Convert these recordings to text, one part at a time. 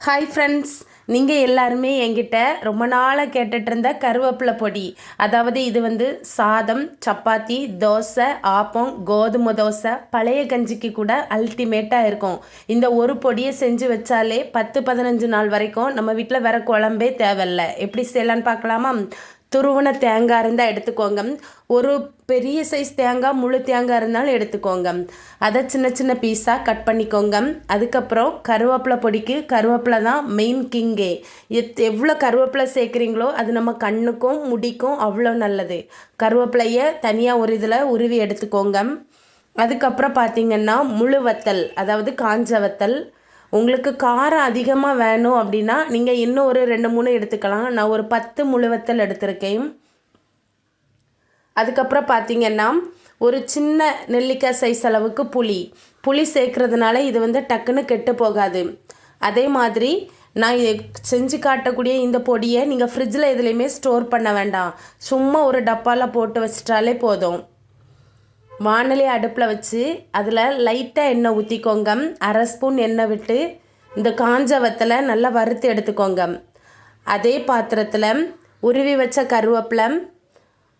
Hi friends நீங்கள் எல்லாருமே என்கிட்ட ரொம்ப நாளாக கேட்டுட்ருந்த கருவேப்பிலை பொடி. அதாவது இது வந்து சாதம் சப்பாத்தி தோசை ஆப்பம் கோதுமை தோசை பழைய கஞ்சிக்கு கூட அல்டிமேட்டாக இருக்கும். இந்த ஒரு பொடியை செஞ்சு வச்சாலே பத்து பதினஞ்சு நாள் வரைக்கும் நம்ம வீட்டில் வேறு குழம்பே தேவையில்ல. எப்படி செய்யலான்னு பார்க்கலாமா? துருவன தேங்காய் இருந்தால் எடுத்துக்கோங்க. ஒரு பெரிய சைஸ் தேங்காய் முழு தேங்காய் இருந்தாலும் எடுத்துக்கோங்க. அதை சின்ன சின்ன பீஸாக கட் பண்ணிக்கோங்க. அதுக்கப்புறம் கருவேப்பிலை பொடிக்கு கருவேப்பிலை தான் மெயின் கிங்கே எத் எவ்வளோ கருவேப்பிலை சேர்க்குறீங்களோ அது நம்ம கண்ணுக்கும் முடிக்கும் அவ்வளோ நல்லது. கருவேப்பிலையை தனியாக ஒரு இதில் உருவி எடுத்துக்கோங்க. அதுக்கப்புறம் பார்த்திங்கன்னா முழு வத்தல் அதாவது காஞ்ச வத்தல் உங்களுக்கு காரம் அதிகமாக வேணும் அப்படின்னா நீங்கள் இன்னும் ஒரு ரெண்டு மூணு எடுத்துக்கலாம். நான் ஒரு பத்து முழுவத்தல் எடுத்திருக்கேன். அதுக்கப்புறம் பார்த்திங்கன்னா ஒரு சின்ன நெல்லிக்காய் சைஸ் அளவுக்கு புளி. புளி சேர்க்குறதுனால இது வந்து டக்குன்னு கெட்டு போகாது. அதே மாதிரி நான் செஞ்சு காட்டக்கூடிய இந்த பொடியை நீங்கள் ஃப்ரிட்ஜில் எதுலேயுமே ஸ்டோர் பண்ண வேண்டாம். சும்மா ஒரு டப்பாவில் போட்டு வச்சிட்டாலே போதும். வானலி அடுப்பில் வச்சு அதில் லைட்டாக எண்ணெய் ஊற்றிக்கோங்க அரை ஸ்பூன் எண்ணெய் விட்டு இந்த காஞ்ச வத்தலை நல்லா வறுத்து எடுத்துக்கோங்க. அதே பாத்திரத்தில் உருவி வச்ச கருவேப்பிலை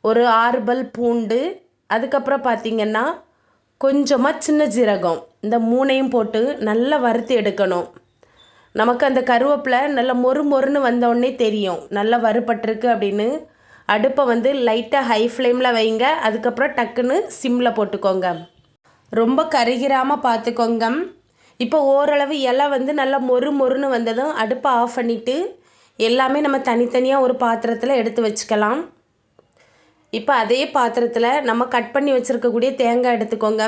ஒரு ஆறுபல் பூண்டு அதுக்கப்புறம் பார்த்திங்கன்னா கொஞ்சமாக சின்ன ஜீரகம். இந்த மூணையும் போட்டு நல்லா வறுத்து எடுக்கணும். நமக்கு அந்த கருவேப்பிலை நல்லா மொறு மொறுன்னு வந்தோடனே தெரியும். நல்லா வறுபட்டிருக்கு அப்படின்னு. அடுப்பை வந்து லைட்டாக ஹை ஃப்ளேமில் வைங்க. அதுக்கப்புறம் டக்குன்னு சிம்மில் போட்டுக்கோங்க. ரொம்ப கருகிராமல் பார்த்துக்கோங்க இப்போ ஓரளவு இலை வந்து நல்லா மொறு மொறுன்னு வந்ததும் அடுப்பை ஆஃப் பண்ணிவிட்டு எல்லாமே நம்ம தனித்தனியாக ஒரு பாத்திரத்தில் எடுத்து வச்சுக்கலாம். இப்போ அதே பாத்திரத்தில் நம்ம கட் பண்ணி வச்சுருக்கக்கூடிய தேங்காய் எடுத்துக்கோங்க.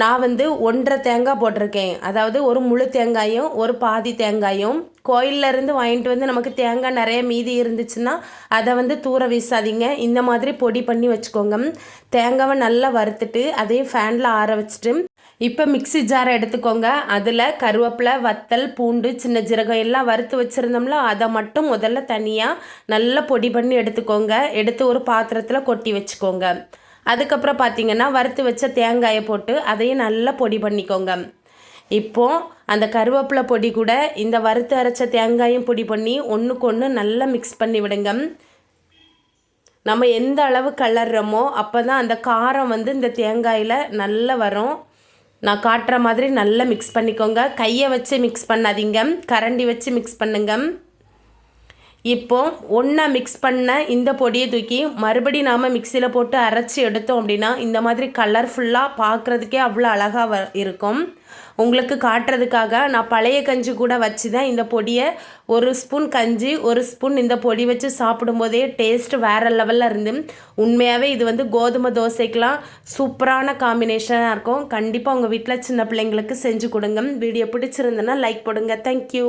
நான் வந்து ஒன்றரை தேங்காய் போட்டிருக்கேன். அதாவது ஒரு முழு தேங்காயும் ஒரு பாதி தேங்காயும் கோயிலேருந்து வாங்கிட்டு வந்து நமக்கு தேங்காய் நிறைய மீதி இருந்துச்சுன்னா அதை வந்து தூர வீசாதீங்க. இந்த மாதிரி பொடி பண்ணி வச்சுக்கோங்க. தேங்காவை நல்லா வறுத்துட்டு அதையும் ஃபேனில் ஆற வச்சுட்டு இப்போ மிக்சி ஜாரை எடுத்துக்கோங்க. அதில் கருவேப்பிலை வத்தல் பூண்டு சின்ன ஜீரகம் எல்லாம் வறுத்து வச்சுருந்தோம்ல அதை மட்டும் முதல்ல தனியாக நல்லா பொடி பண்ணி எடுத்துக்கோங்க. எடுத்து ஒரு பாத்திரத்தில் கொட்டி வச்சுக்கோங்க. அதுக்கப்புறம் பார்த்திங்கன்னா வறுத்து வச்ச தேங்காயை போட்டு அதையும் நல்லா பொடி பண்ணிக்கோங்க. இப்போது அந்த கருவேப்பிலை பொடி கூட இந்த வறுத்து அரைச்ச தேங்காயும் பொடி பண்ணி ஒன்றுக்கு ஒன்று நல்லா மிக்ஸ் பண்ணி விடுங்க. நம்ம எந்த அளவு கலர்றோமோ அப்போ தான் அந்த காரம் வந்து இந்த தேங்காயில் நல்லா வரும். நான் காட்டுற மாதிரி நல்லா மிக்ஸ் பண்ணிக்கோங்க. கையை வச்சு மிக்ஸ் பண்ணாதீங்க. கரண்டி வச்சு மிக்ஸ் பண்ணுங்கள் இப்போ ஒன்றா மிக்ஸ் பண்ண இந்த பொடியை தூக்கி மறுபடி நாம் மிக்சியில் போட்டு அரைச்சி எடுத்தோம் அப்படின்னா இந்த மாதிரி கலர்ஃபுல்லாக பார்க்குறதுக்கே அவ்வளோ அழகாக வ இருக்கும். உங்களுக்கு காட்டுறதுக்காக நான் பழைய கஞ்சி கூட வச்சு தான் இந்த பொடியை ஒரு ஸ்பூன் கஞ்சி ஒரு ஸ்பூன் இந்த பொடி வச்சு சாப்பிடும்போதே டேஸ்ட் வேறு லெவலில் இருந்து உண்மையாகவே இது வந்து கோதுமை தோசைக்கெலாம் சூப்பரான காம்பினேஷனாக இருக்கும். கண்டிப்பாக உங்கள் வீட்டில் சின்ன பிள்ளைங்களுக்கு செஞ்சு கொடுங்க. வீடியோ பிடிச்சிருந்தேன்னா லைக் போடுங்க. Thank you